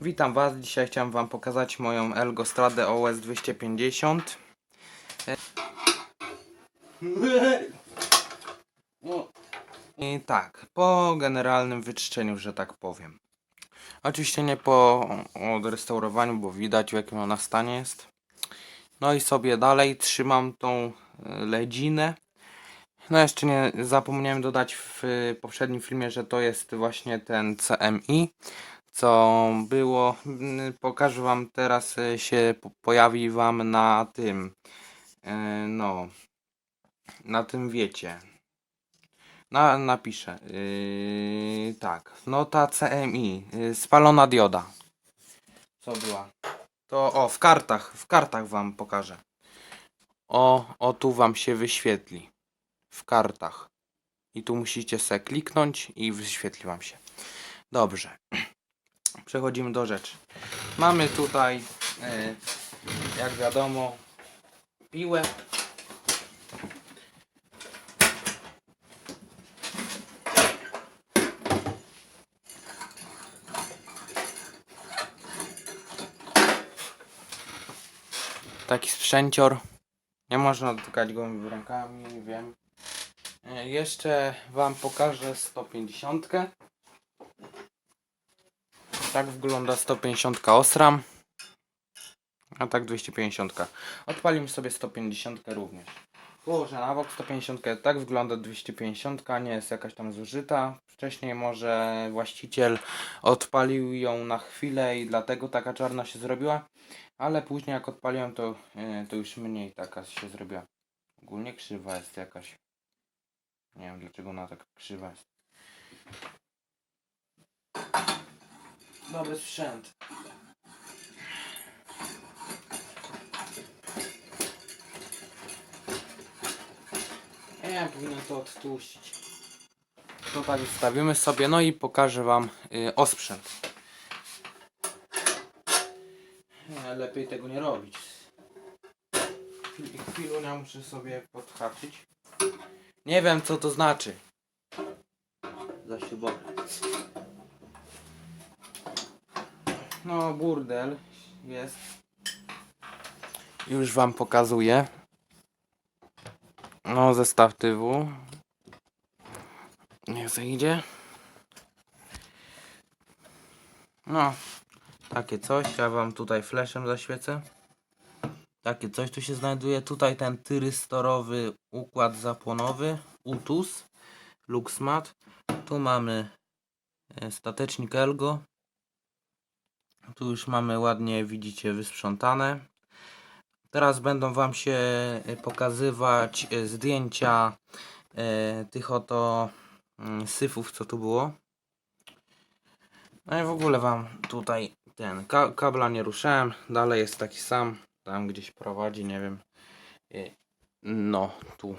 Witam Was. Dzisiaj chciałem Wam pokazać moją Elgostradę OS 250. I tak, po generalnym wyczyszczeniu, że tak powiem. Oczywiście nie po odrestaurowaniu, bo widać w jakim ona stanie jest. No i sobie dalej trzymam tą e, ledzinę. No jeszcze nie zapomniałem dodać w poprzednim filmie, że to jest właśnie ten CMI co było. Mm, Pokażę wam teraz e, się po- pojawi wam na tym. e, No. Na tym wiecie. Na, napiszę. Yy, tak. No ta CMI. Spalona dioda. Co była? To o, w kartach. W kartach wam pokażę. O, o tu wam się wyświetli. W kartach. I tu musicie se kliknąć i wyświetli wam się. Dobrze przechodzimy do rzeczy. Mamy tutaj, e, jak wiadomo, piłę. Taki sprzęcior. Nie można dotykać gołymi rękami, wiem. E, Jeszcze Wam pokażę 150. Tak wygląda 150 Osram. A tak 250. Odpalimy sobie 150 również. Położę na bok 150. Tak wygląda 250. Nie jest jakaś tam zużyta. Wcześniej może właściciel odpalił ją na chwilę i dlatego taka czarna się zrobiła. Ale później jak odpaliłem to, yy, to już mniej taka się zrobiła. Ogólnie krzywa jest jakaś. Nie wiem dlaczego ona tak krzywa jest. Dobry sprzęt. Ja powinien to odtłuścić. To tak wstawimy sobie, no i pokażę wam y, osprzęt. Nie, lepiej tego nie robić. Chwil- Chwilunia muszę sobie podhaczyć. Nie wiem co to znaczy. Zaśrubować. No, burdel jest. Już wam pokazuję. No, zestaw tyłu. Niech zejdzie. No, takie coś. Ja wam tutaj flashem zaświecę. Takie coś tu się znajduje. Tutaj ten tyrystorowy układ zapłonowy. UTUS. Luxmat. Tu mamy e, statecznik Elgo. Tu już mamy ładnie, widzicie, wysprzątane. Teraz będą Wam się e, pokazywać e, zdjęcia e, tych oto mm, syfów, co tu było. No i w ogóle Wam tutaj ten ka kabla nie ruszałem. Dalej jest taki sam. Tam gdzieś prowadzi, nie wiem. No, tu.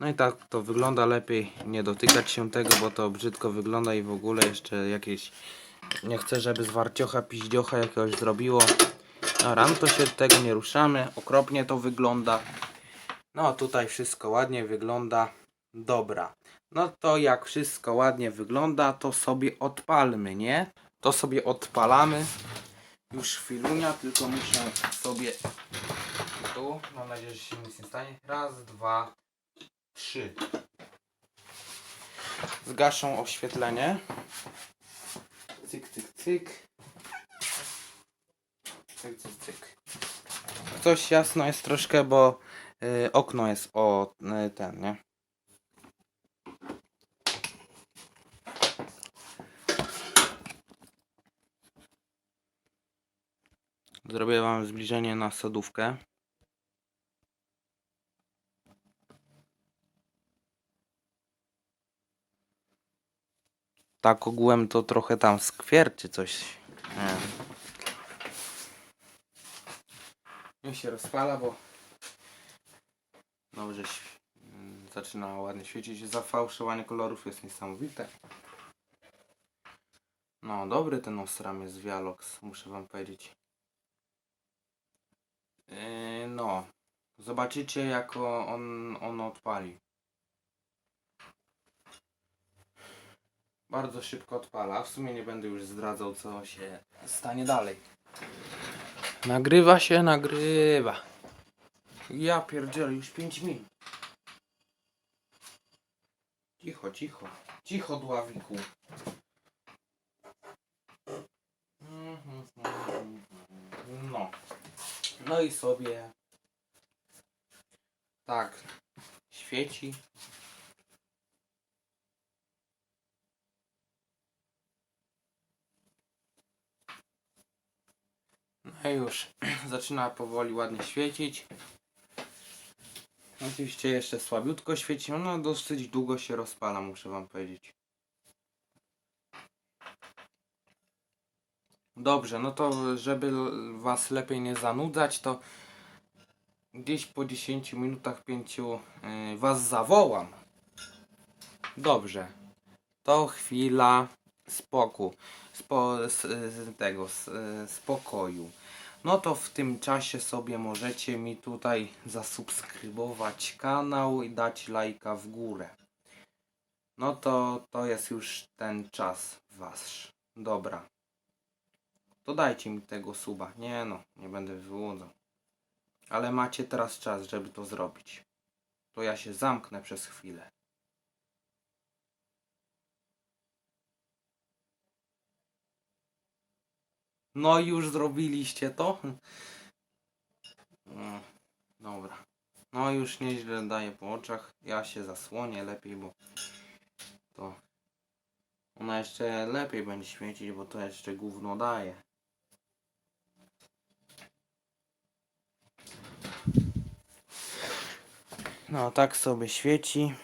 No i tak to wygląda lepiej nie dotykać się tego, bo to brzydko wygląda i w ogóle jeszcze jakieś nie chcę, żeby zwarciocha, piździocha jakiegoś zrobiło. No to się tego nie ruszamy. Okropnie to wygląda. No tutaj wszystko ładnie wygląda. Dobra. No to jak wszystko ładnie wygląda, to sobie odpalmy, nie? To sobie odpalamy. Już chwilunia, tylko muszę sobie tu. Mam nadzieję, że się nic nie stanie. Raz, dwa, trzy. Zgaszą oświetlenie. Cyk, cyk, cyk. Cyk, cyk, cyk. Coś jasno jest troszkę, bo y, okno jest o y, ten, nie? Zrobię wam zbliżenie na sodówkę. Tak ogółem to trochę tam skwierczy coś. Nie się rozpala, bo no żeś mm, zaczyna ładnie świecić. Zafałszowanie kolorów jest niesamowite. No, dobry ten Osram jest Vialox, muszę wam powiedzieć. Yy, no, zobaczycie jak on, on odpali. Bardzo szybko odpala. W sumie nie będę już zdradzał, co się stanie dalej. Nagrywa się, nagrywa. Ja pierdzielę, już 5 minut. Cicho, cicho. Cicho, dławiku. No. No i sobie tak świeci. Już zaczyna powoli ładnie świecić. Oczywiście jeszcze słabiutko świeci, no dosyć długo się rozpala, muszę wam powiedzieć. Dobrze, no to żeby was lepiej nie zanudzać, to gdzieś po 10 minutach 5 yy, was zawołam. Dobrze. To chwila spoku, spo, z, z tego, z, y, spokoju. No to w tym czasie sobie możecie mi tutaj zasubskrybować kanał i dać lajka w górę. No to to jest już ten czas wasz. Dobra. To dajcie mi tego suba. Nie no, nie będę wyłudzał. Ale macie teraz czas, żeby to zrobić. To ja się zamknę przez chwilę. No już zrobiliście to? No, dobra. No już nieźle daje po oczach. Ja się zasłonię lepiej, bo to ona jeszcze lepiej będzie świecić, bo to jeszcze gówno daje. No tak sobie świeci.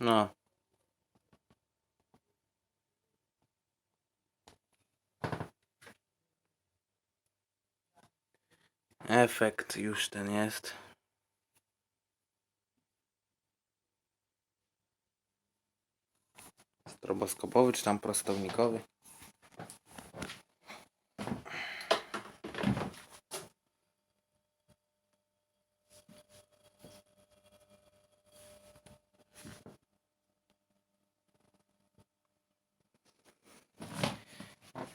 No. Efekt już ten jest. Stroboskopowy czy tam prostownikowy?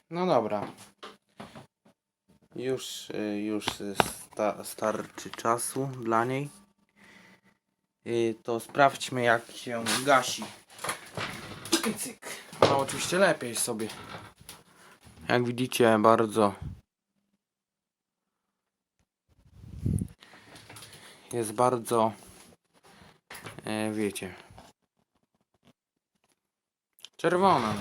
No dobra. Już, y, już sta, starczy czasu dla niej. Y, To sprawdźmy jak się gasi. Cyk. No oczywiście lepiej sobie. Jak widzicie bardzo jest bardzo e, wiecie czerwona.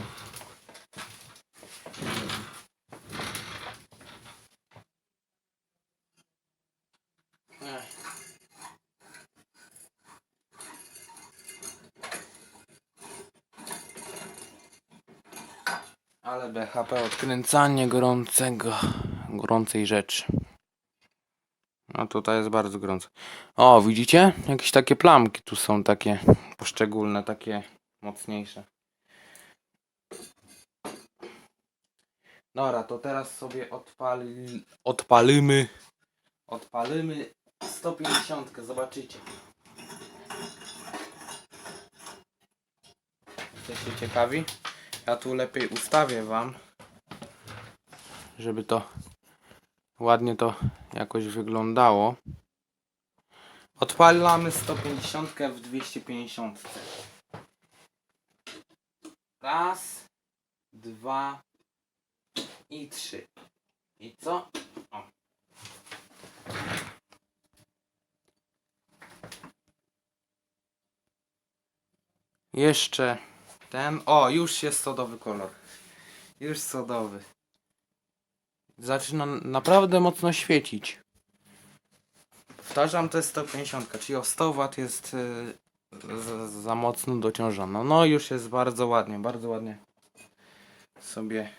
BHP odkręcanie gorącego, gorącej rzeczy. No tutaj jest bardzo gorąco. O, widzicie? Jakieś takie plamki tu są takie poszczególne, takie mocniejsze. Dobra, to teraz sobie odpali, odpalimy, odpalimy 150, zobaczycie. Jesteście ciekawi? Ja tu lepiej ustawię wam, żeby to ładnie to jakoś wyglądało. Odpalamy 150 w 250. Raz, dwa i trzy. I co? O. Jeszcze ten. O, już jest sodowy kolor. Już sodowy. Zaczyna naprawdę mocno świecić. Powtarzam, to jest 150, czyli o 100 W jest y, za, mocno dociążona. No już jest bardzo ładnie, bardzo ładnie sobie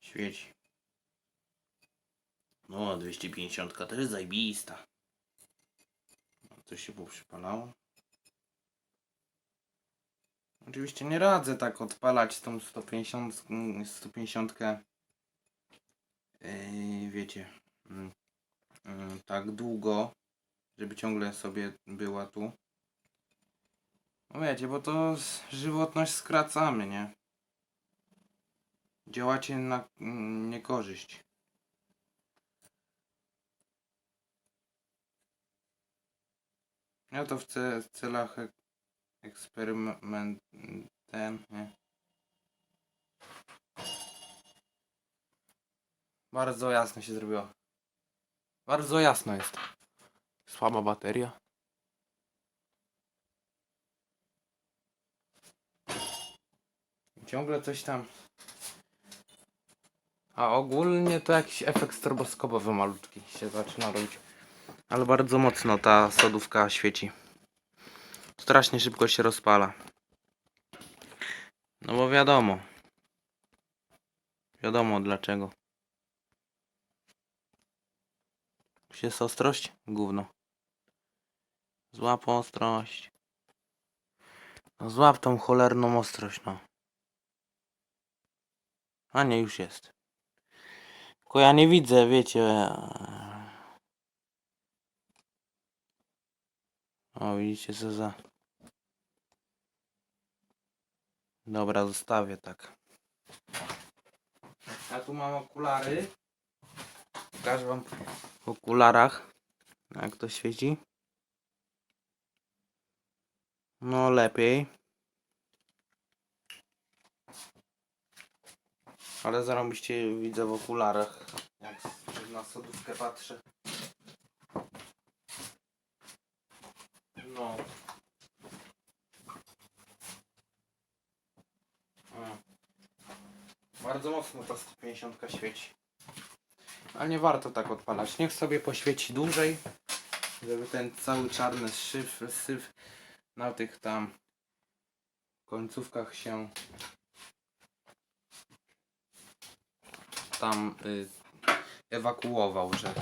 świeci. No, 250 to jest zajbista. To się poprzypalało. Oczywiście nie radzę tak odpalać tą 150, mm, 150 yy, wiecie, mm, tak długo, żeby ciągle sobie była tu. No wiecie, bo to żywotność skracamy, nie? Działacie na mm, niekorzyść. Ja to w ce- celach ek- eksperymentem, nie? Bardzo jasno się zrobiło. Bardzo jasno jest. Słaba bateria. Ciągle coś tam. A ogólnie to jakiś efekt stroboskopowy malutki się zaczyna robić. Ale bardzo mocno ta sodówka świeci. Strasznie szybko się rozpala. No bo wiadomo. Wiadomo dlaczego. Gdzie jest ostrość? Gówno. Złap ostrość. No złap tą cholerną ostrość, no. A nie, już jest. Tylko ja nie widzę, wiecie. O, widzicie co za... Dobra, zostawię tak. Ja tu mam okulary. Pokażę wam w okularach, jak to świeci. No lepiej. Ale zarobiście widzę w okularach, jak na sodówkę patrzę. No. O. Bardzo mocno ta 150 świeci. Ale nie warto tak odpalać. Niech sobie poświeci dłużej, żeby ten cały czarny syf, syf na tych tam końcówkach się tam y, ewakuował, że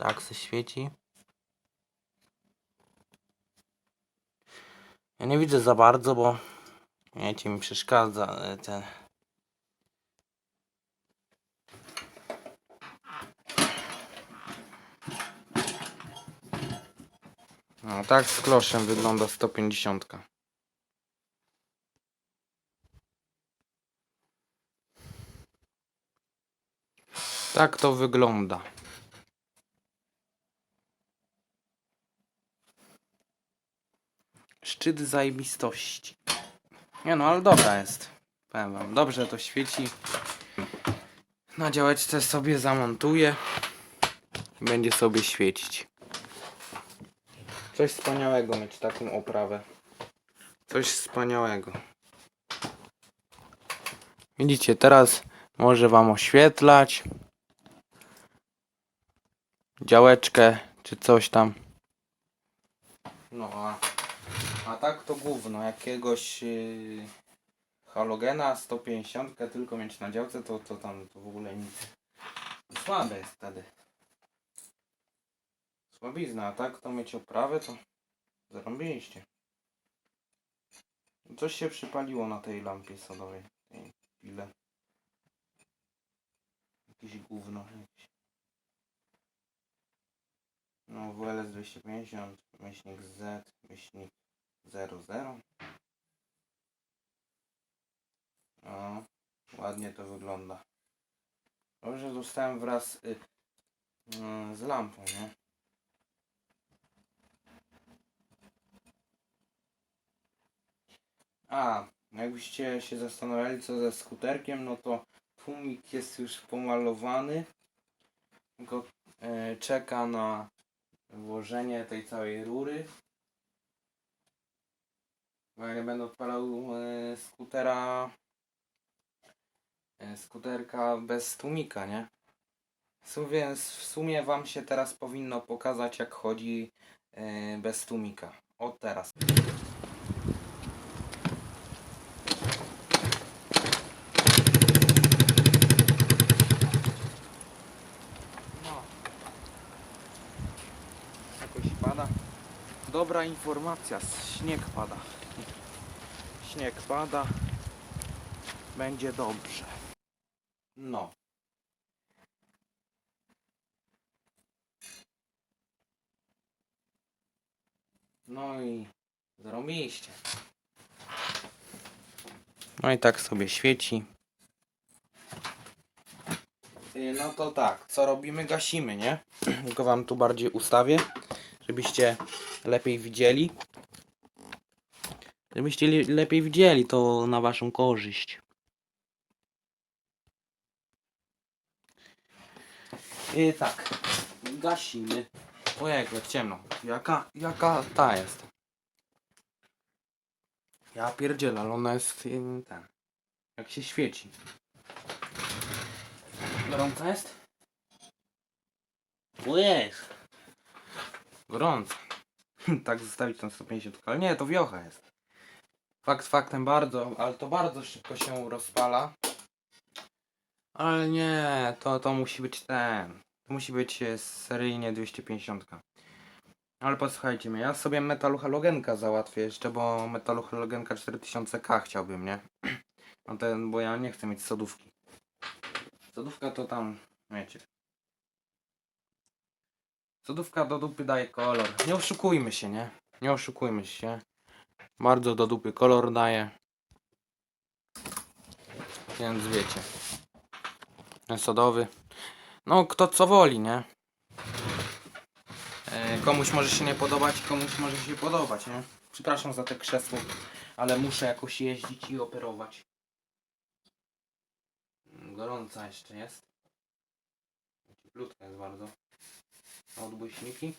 tak se świeci. Ja nie widzę za bardzo, bo wiecie, mi przeszkadza ten No tak z kloszem wygląda 150. Tak to wygląda. Szczyt zajebistości. Nie no, ale dobra jest. Powiem wam, dobrze to świeci. Na działeczce sobie zamontuję. Będzie sobie świecić. Coś wspaniałego mieć taką oprawę. Coś wspaniałego. Widzicie, teraz może wam oświetlać działeczkę czy coś tam. No a, a tak to gówno jakiegoś yy, halogena 150 tylko mieć na działce to, to tam to w ogóle nic. Słabe jest wtedy. Słabizna, a tak to mieć oprawę to zarąbiliście. Coś się przypaliło na tej lampie sodowej. Tej pile. Jakieś gówno. Jakieś. No WLS 250, myślnik Z, myślnik 00. O, ładnie to wygląda. Dobrze zostałem wraz y, y, z lampą, nie? A, jakbyście się zastanawiali co ze skuterkiem, no to tłumik jest już pomalowany. Tylko e, czeka na włożenie tej całej rury. Nie będę odpalał e, skutera e, skuterka bez tłumika, nie? W sumie, w sumie wam się teraz powinno pokazać jak chodzi e, bez tłumika. Od teraz. No. Jakoś dobra informacja, śnieg pada. Śnieg pada. Będzie dobrze. No. No i zrobiliście. No i tak sobie świeci. Y, No to tak, co robimy? Gasimy, nie? Tylko wam tu bardziej ustawię, żebyście lepiej widzieli. Żebyście le- lepiej widzieli, to na waszą korzyść. I tak, gasimy. Ojej, jak ciemno. Jaka, jaka ta jest? Ja pierdzielę, ale ona jest y, ten. Jak się świeci. Gorąca jest? O jest. Gorąca. tak zostawić tą 150, ale nie, to wiocha jest. Fakt faktem bardzo, ale to bardzo szybko się rozpala. Ale nie, to, to musi być ten. To musi być e, seryjnie 250. Ale posłuchajcie mnie, ja sobie metalu halogenka załatwię jeszcze, bo metalu halogenka 4000K chciałbym, nie? No ten, bo ja nie chcę mieć sodówki. Sodówka to tam, wiecie. Sodówka do dupy daje kolor. Nie oszukujmy się, nie? Nie oszukujmy się. Bardzo do dupy kolor daje. Więc wiecie. Sodowy. No, kto co woli, nie? E, komuś może się nie podobać, komuś może się podobać, nie? Przepraszam za te krzesło, ale muszę jakoś jeździć i operować. Gorąca jeszcze jest. Cieplutka jest bardzo. Odbłyśniki.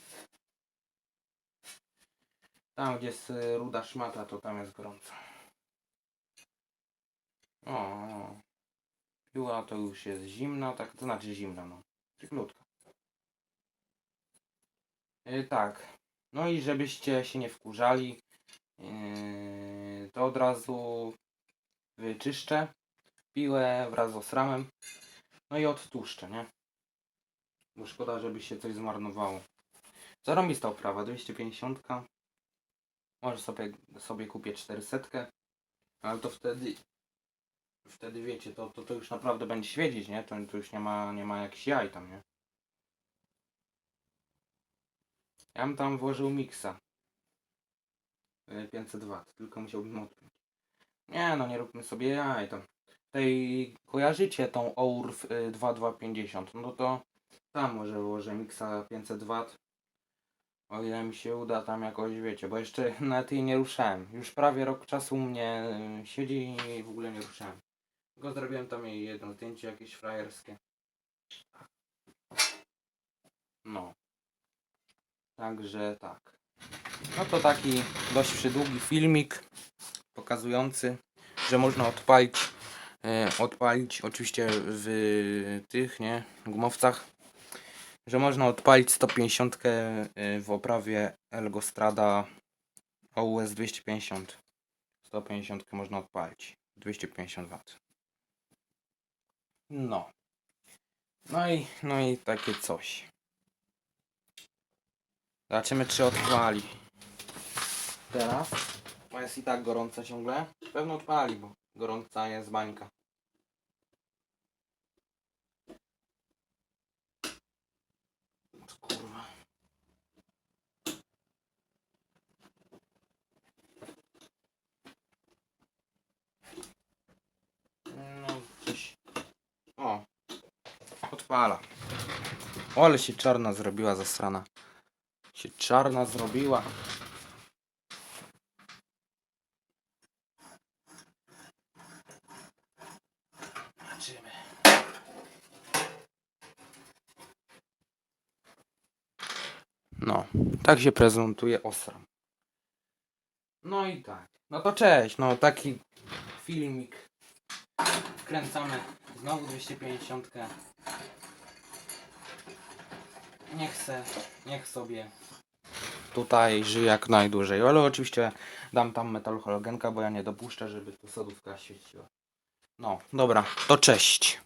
Tam gdzie jest y, ruda szmata, to tam jest gorąco. O. Piła to już jest zimna, tak to znaczy zimna, no. Cieplutka. Yy, tak. No i żebyście się nie wkurzali, yy, to od razu wyczyszczę piłę wraz z osramem. No i odtłuszczę, nie? Bo szkoda, żeby się coś zmarnowało. Zarąbista oprawa, 250. Może sobie, sobie kupię 400. Ale to wtedy wtedy wiecie, to, to, to już naprawdę będzie świecić, nie? To, to już nie ma, nie ma jakichś jaj tam, nie? Ja bym tam włożył miksa. Y, 500 W, tylko musiałbym odpiąć. Nie no, nie róbmy sobie jaj tam. Tej kojarzycie tą OURF y, 2250, no to tam może włożę miksa 500 W. O ile mi się uda tam jakoś, wiecie, bo jeszcze nawet jej nie ruszałem. Już prawie rok czasu u mnie y, siedzi i w ogóle nie ruszałem. Tylko zrobiłem tam jej jedno zdjęcie jakieś frajerskie. No. Także tak. No to taki dość przydługi filmik pokazujący, że można odpalić e, odpalić oczywiście w tych, nie, gumowcach, że można odpalić 150 e, w oprawie Elgostrada OUS 250. 150 można odpalić. 250 W. No. No i, no i takie coś. Zobaczymy, czy odpali. Teraz. Bo jest i tak gorąca ciągle. Pewno odpali, bo gorąca jest bańka. Kurwa. No, coś. O. Odpala. O, ale się czarna zrobiła zasrana. Się czarna zrobiła. Zobaczymy. No, tak się prezentuje osram. No i tak. No to cześć, no taki filmik. Wkręcamy znowu 250. Niech se, niech sobie tutaj żyje jak najdłużej. Ale oczywiście dam tam metalu halogenka, bo ja nie dopuszczę, żeby tu sodówka świeciła. No, dobra, to cześć.